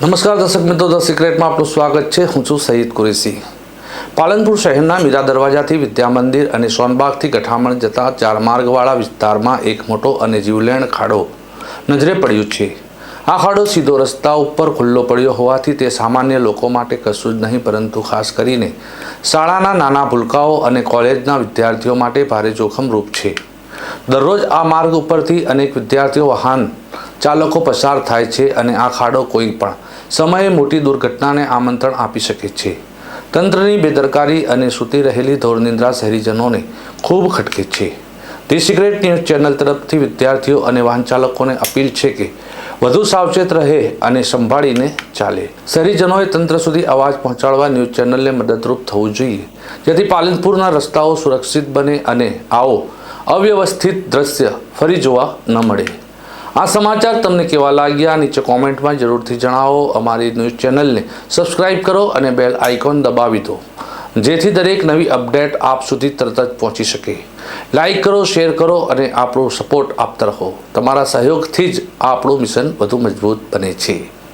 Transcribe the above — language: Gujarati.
નમસ્કાર દર્શક મિત્રો, ધ સિક્રેટમાં આપનું સ્વાગત છે. હું છું સઈદ કુરેશી. પાલનપુર શહેરના મીરા દરવાજાથી વિદ્યા મંદિર અને સોનબાગથી ગઠામણ જતા ચાર માર્ગવાળા વિસ્તારમાં એક મોટો અને જીવલેણ ખાડો નજરે પડ્યો છે. આ ખાડો સીધો રસ્તા ઉપર ખુલ્લો પડ્યો હોવાથી તે સામાન્ય લોકો માટે કશું જ નહીં, પરંતુ ખાસ કરીને શાળાના નાના ભૂલકાઓ અને કોલેજના વિદ્યાર્થીઓ માટે ભારે જોખમરૂપ છે. દરરોજ આ માર્ગ ઉપરથી અનેક વિદ્યાર્થીઓ વાહન ચાલકો પસાર થાય છે અને આ ખાડો કોઈ પણ સમયે મોટી દુર્ઘટનાને આમંત્રણ આપી શકે છે. તંત્રની બેદરકારી અને સૂતી રહેલી ધોરનિંદ્રા શહેરીજનોને ખૂબ ખટકે છે. ધી સિક્રેટ ન્યૂઝ ચેનલ તરફથી વિદ્યાર્થીઓ અને વાહન ચાલકોને અપીલ છે કે વધુ સાવચેત રહે અને સંભાળીને ચાલે. શહેરીજનોએ તંત્ર સુધી અવાજ પહોંચાડવા ન્યૂઝ ચેનલને મદદરૂપ થવું જોઈએ. જેથી પાલનપુરના રસ્તાઓ સુરક્ષિત બને અને આવો અવ્યવસ્થિત દ્રશ્ય ફરી જોવા ન મળે. આ સમાચાર તમને કેવા લાગ્યા નીચે કોમેન્ટમાં જરૂરથી જણાવો. અમારી ન્યૂઝ ચેનલને સબસ્ક્રાઇબ કરો અને બેલ આઇકોન દબાવી દો, જેથી દરેક નવી અપડેટ આપ સુધી તરત જ પહોંચી શકે. લાઇક કરો, શેર કરો અને આપણો સપોર્ટ આપતા રહો. તમારા સહયોગથી જ આપણું મિશન વધુ મજબૂત બને છે.